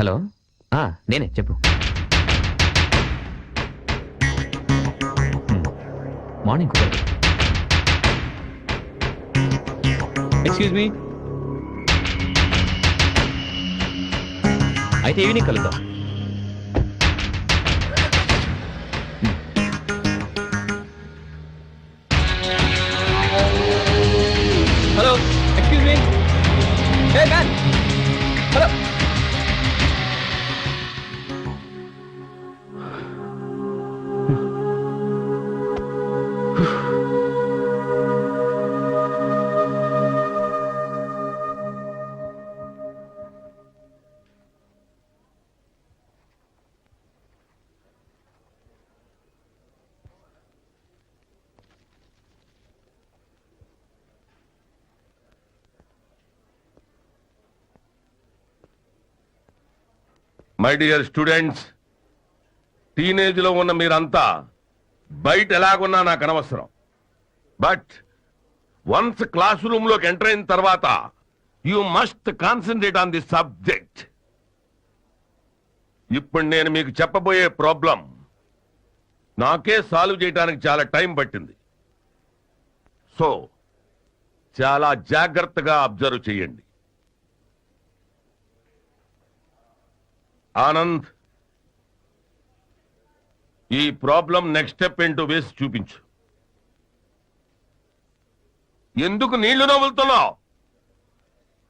Hello? నేనే చెప్పు. Morning కుదరదు ఎక్స్క్యూజ్ మీ అయితే ఈవినింగ్ కలుద్దాం. మై డియర్ స్టూడెంట్స్ టీనేజ్లో ఉన్న మీరంతా బయట ఎలాగున్నా నాకు అనవసరం. బట్ వన్స్ క్లాస్ రూమ్లోకి ఎంటర్ అయిన తర్వాత you must concentrate on the subject ఇప్పుడు నేను మీకు చెప్పబోయే ప్రాబ్లం నాకే సాల్వ్ చేయడానికి చాలా టైం పట్టింది. సో చాలా జాగ్రత్తగా అబ్జర్వ్ చేయండి. ఆనంద్ ఈ ప్రాబ్లం నెక్స్ట్ స్టెప్ ఏంటో వేసి చూపించు. ఎందుకు నీళ్ళు నవ్వులుతున్నావు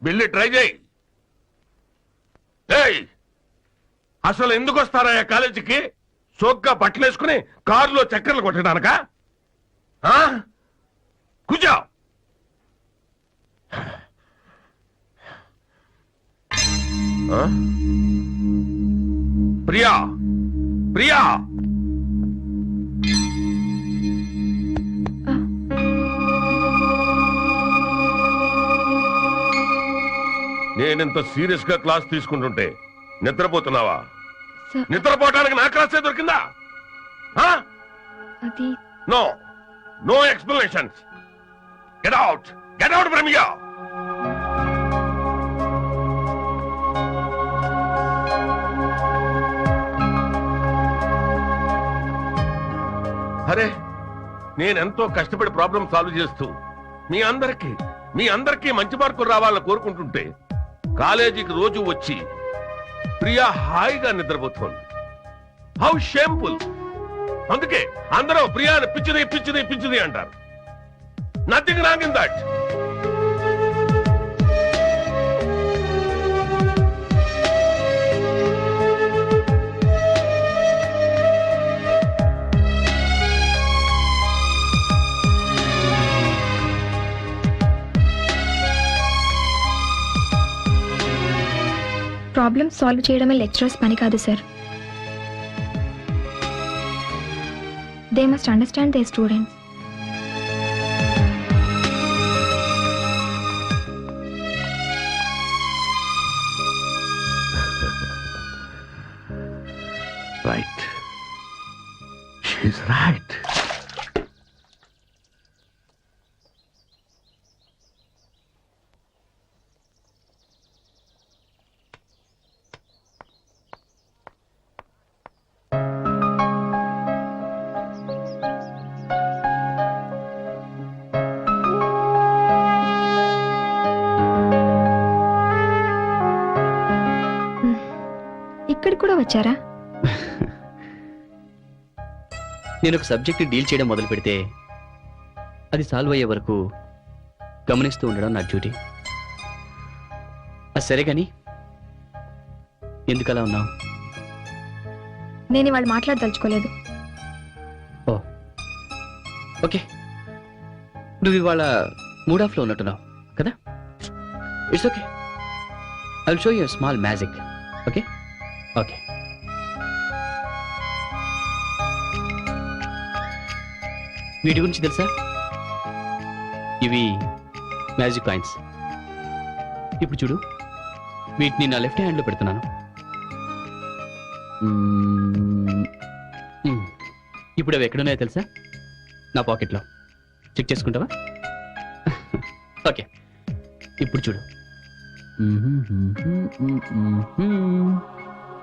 వెళ్ళి ట్రై చేయి. ఏయ్! అసలు ఎందుకు వస్తారా ఆ కాలేజీకి? సోగ్గా బట్టలేసుకుని కారులో చక్కెరలు కొట్టడానక? ఆ? కూర్చో! ప్రియా ప్రియా. నేనింత సీరియస్గా క్లాస్ తీసుకుంటుంటే నిద్రపోతున్నావా? సార్. నిద్రపోవడానికి నా క్లాసే దొరికిందా? No no explanations. Get out get out from ya అరే నేనెంతో కష్టపడి ప్రాబ్లం సాల్వ్ చేస్తూ మీ అందరికీ మీ అందరికీ మంచి మార్కులు రావాలని కోరుకుంటుంటే కాలేజీకి రోజు వచ్చి ప్రియా హాయిగా నిద్రపోతోంది. హౌ షేంపుల్ అందుకే అందరూ ప్రియాని పిచ్చిది పిచ్చిది పిచ్చిది అంటారు. Nothing wrong in that problem solve చేయడమే లెక్చరర్స్ పని కాదు sir they must understand they students వచ్చారా? నేను ఒక సబ్జెక్ట్ డీల్ చేయడం మొదలు పెడితే అది సాల్వ్ అయ్యే వరకు గమనిస్తూ ఉండడం నా డ్యూటీ. అది సరే కానీ ఎందుకు అలా ఉన్నావు? నేను ఇవాళ మాట్లాడదలుచుకోలేదు. Oh okay. నువ్వు ఇవాళ మూడ్ ఆఫ్లో ఉన్నట్టున్నావు కదా? It's okay I show you small magic okay okay వీటి గురించి తెలుసా? ఇవి మ్యాజిక్ కాయిన్స్. ఇప్పుడు చూడు వీటిని నా లెఫ్ట్ హ్యాండ్లో పెడుతున్నాను. ఇప్పుడు అవి ఎక్కడున్నాయో తెలుసా? నా పాకెట్లో. చెక్ చేసుకుంటావా? ఓకే. ఇప్పుడు చూడు.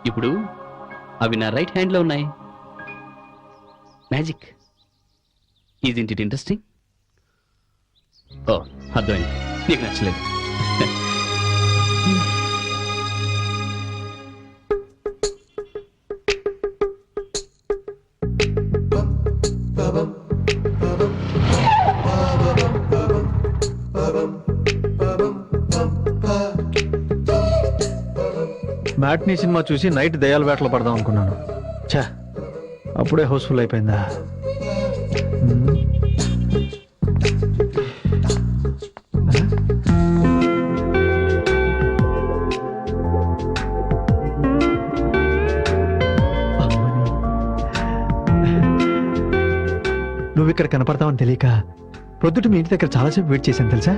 ఇప్పుడు అవి నా రైట్ హ్యాండ్లో ఉన్నాయి. మ్యాజిక్. ఈజ్ ఇట్ ఇంట్రెస్టింగ్ ఓ అర్థమైంది. నీకు నచ్చలేదు. మ్యాట్నీ సినిమా చూసి నైట్ దయాల వేటలు పడదాం అనుకున్నాను. ఛా అప్పుడే హౌస్ఫుల్ అయిపోయిందా? నువ్వు ఇక్కడ కనపడతావని తెలియక ప్రొద్దుట మీ ఇంటి దగ్గర చాలాసేపు వెయిట్ చేశాను తెలుసా?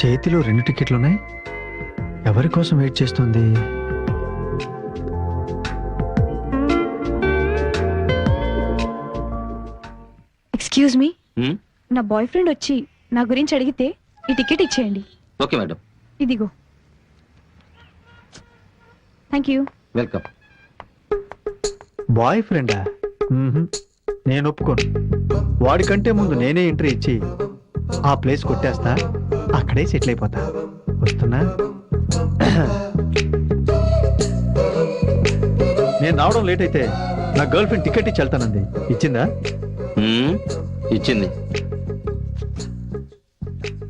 చేతిలో రెండు టికెట్లు ఉన్నాయి. ఎవరి కోసం వెయిట్ చేస్తుంది? Excuse me Hmm? నా బాయ్ ఫ్రెండ్ వచ్చి నా గురించి అడిగితే ఈ టికెట్ ఇచ్చేయండి. ఓకే మేడం ఇదిగో. థ్యాంక్ యూ వెల్కమ్ బాయ్ ఫ్రెండా. నేను ఒప్పుకోను. వాడికంటే ముందు నేనే ఎంట్రీ ఇచ్చి ఆ ప్లేస్ కొట్టేస్తా అక్కడే సెటిల్ అయిపోతా. వస్తున్నా? నేను రావడం లేట్ అయితే నా గర్ల్ ఫ్రెండ్ టికెట్ ఇచ్చి వెళ్తానంది. ఇచ్చిందా? ఇచ్చింది.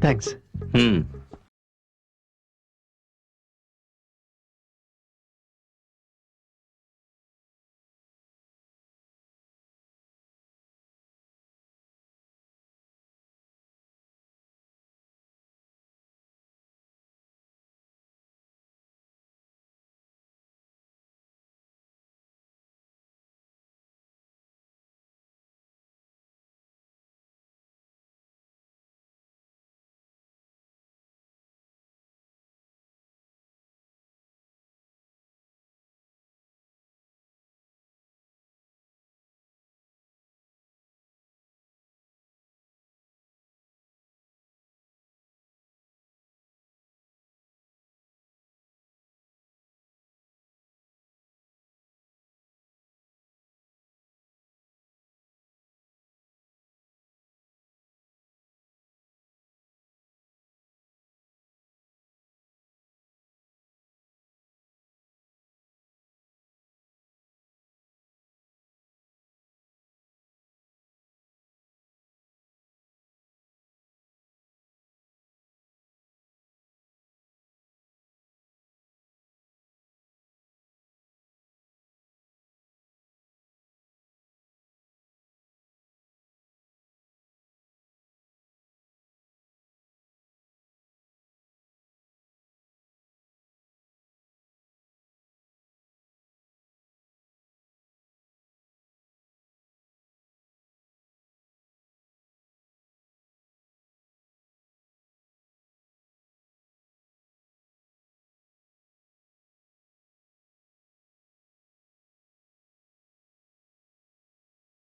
థ్యాంక్స్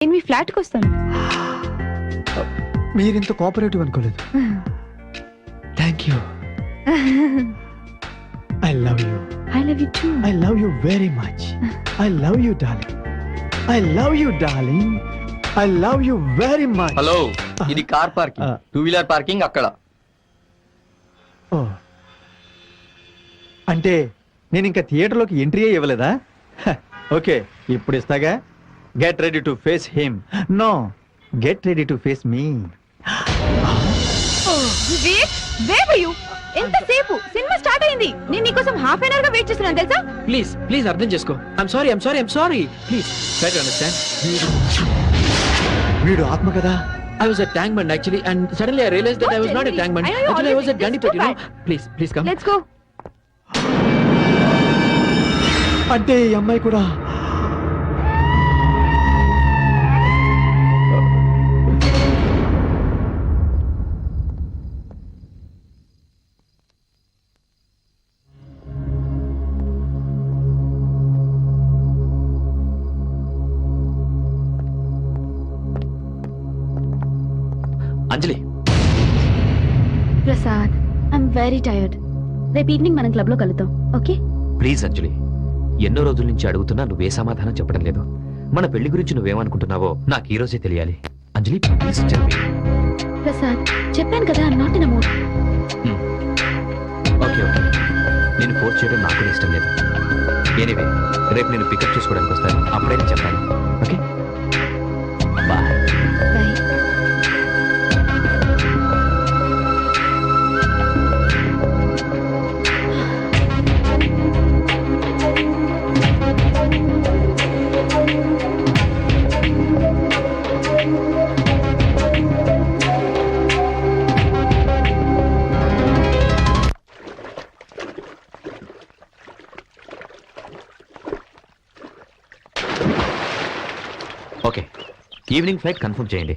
నేను మీ ఫ్లాట్కి వస్తాను. మీరింత కోఆపరేటివ్ అనుకోలేదు. Thank you I love you I love you too I love you very much I love you darling I love you darling I love you very much hello ఇది car parking. Two wheeler parking అక్కడ. Oh. అంటే నేను ఇంకా థియేటర్లోకి entry ఇవ్వలేదా? Okay. ఇప్పుడు ఇస్తాగా? Get ready to face him no get ready to face me Vivek where you ఎంతసేపు cinema start అయింది నేను నీకోసం హాఫ్ అన్ అవర్గా వెయిట్ చేస్తున్నాను తెలుసా ప్లీజ్ ప్లీజ్ అర్థం చేసుకో I'm sorry I'm sorry I'm sorry please try to understand వీడు ఆత్మ కదా I was at Tank Bund actually, and suddenly I realized that Don't I was not me. Tank Bund. I know you Actually, I was always at think Gandhipet, you this know. Please, please come. Let's go అంటే ఈ అమ్మాయి కూడా Prasad I'm very tired రేపు evening మనం క్లబ్లో కలుద్దాం okay please అంజలి. ఎన్నో రోజుల నుంచి అడుగుతున్నా నువ్వే సమాధానం చెప్పడం లేదు. మన పెళ్ళి గురించి నువ్వేమనుకుంటున్నావో నాకు ఈ రోజే తెలియాలి. అంజలి ప్లీజ్ చెప్పి. ప్రసాద్ చెప్పాను కదా not in mood okay okay నేను ఫోర్స్ చేయడం నాకు ఇష్టం లేదు. ఎనీవే రేపు నేను పికప్ చేసుకోవడానికి వస్తాను. అప్పుడే నేను చెప్తాను ఓకే ఈవినింగ్ ఫ్లైట్ కన్ఫర్మ్ చేయండి.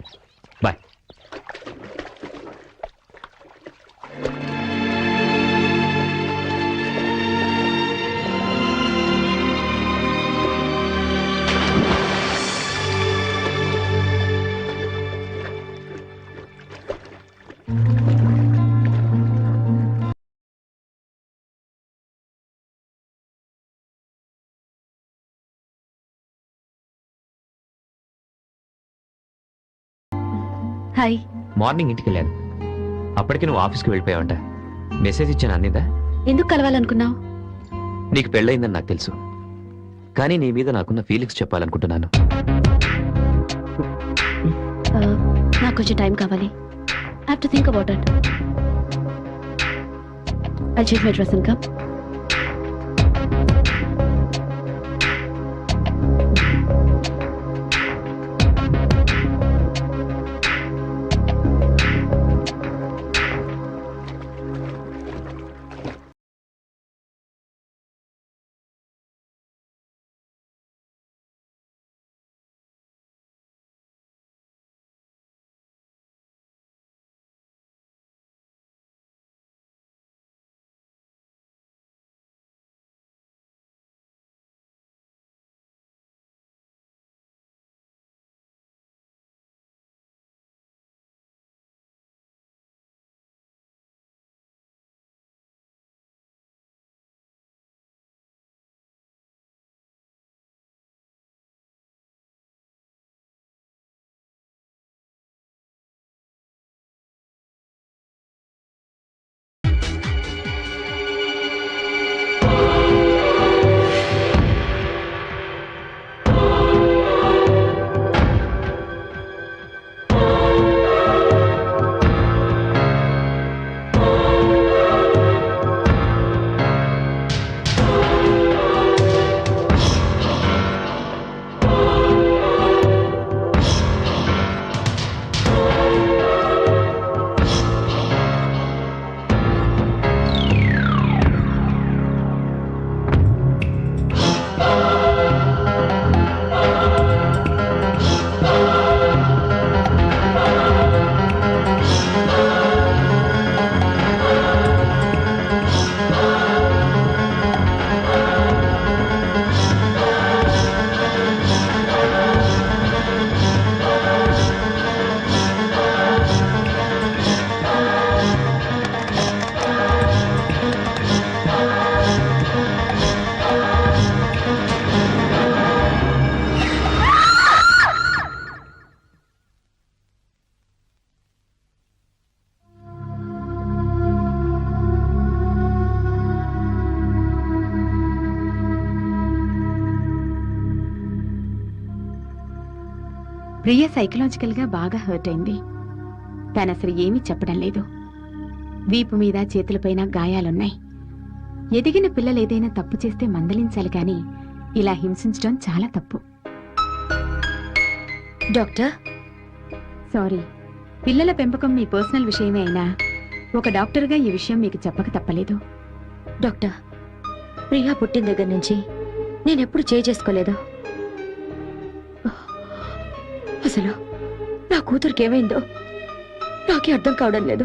హాయ్. మార్నింగ్ ఇంటికి వెళ్ళాను. అప్పటికి నువ్వు ఆఫీస్కి వెళ్ళిపోయావంట. మెసేజ్ ఇచ్చాను అందిందా ఎందుకు కలవాలనుకున్నావు? నీకు పెళ్ళయిందని నాకు తెలుసు. కానీ నీ మీద నాకున్న ఫీలింగ్స్ చెప్పాలనుకుంటున్నాను. నాకు కొంచెం టైం కావాలి. Have to think about it I change my dress and come Priya సైకలాజికల్గా బాగా హర్ట్ అయింది. తను అసలు ఏమీ చెప్పడం లేదు. వీపు మీద చేతులపైన గాయాలున్నాయి. ఎదిగిన పిల్లలు ఏదైనా తప్పు చేస్తే మందలించాలి కానీ ఇలా హింసించడం చాలా తప్పు. డాక్టర్? సారీ. పిల్లల పెంపకం మీ పర్సనల్ విషయమే అయినా ఒక డాక్టర్గా ఈ విషయం మీకు చెప్పక తప్పలేదు. డాక్టర్ ప్రియా పుట్టిన దగ్గర నుంచి నేనెప్పుడు చేసుకోలేదు. అసలు నా కూతురికి ఏమైందో నాకే అర్థం కావడం లేదు.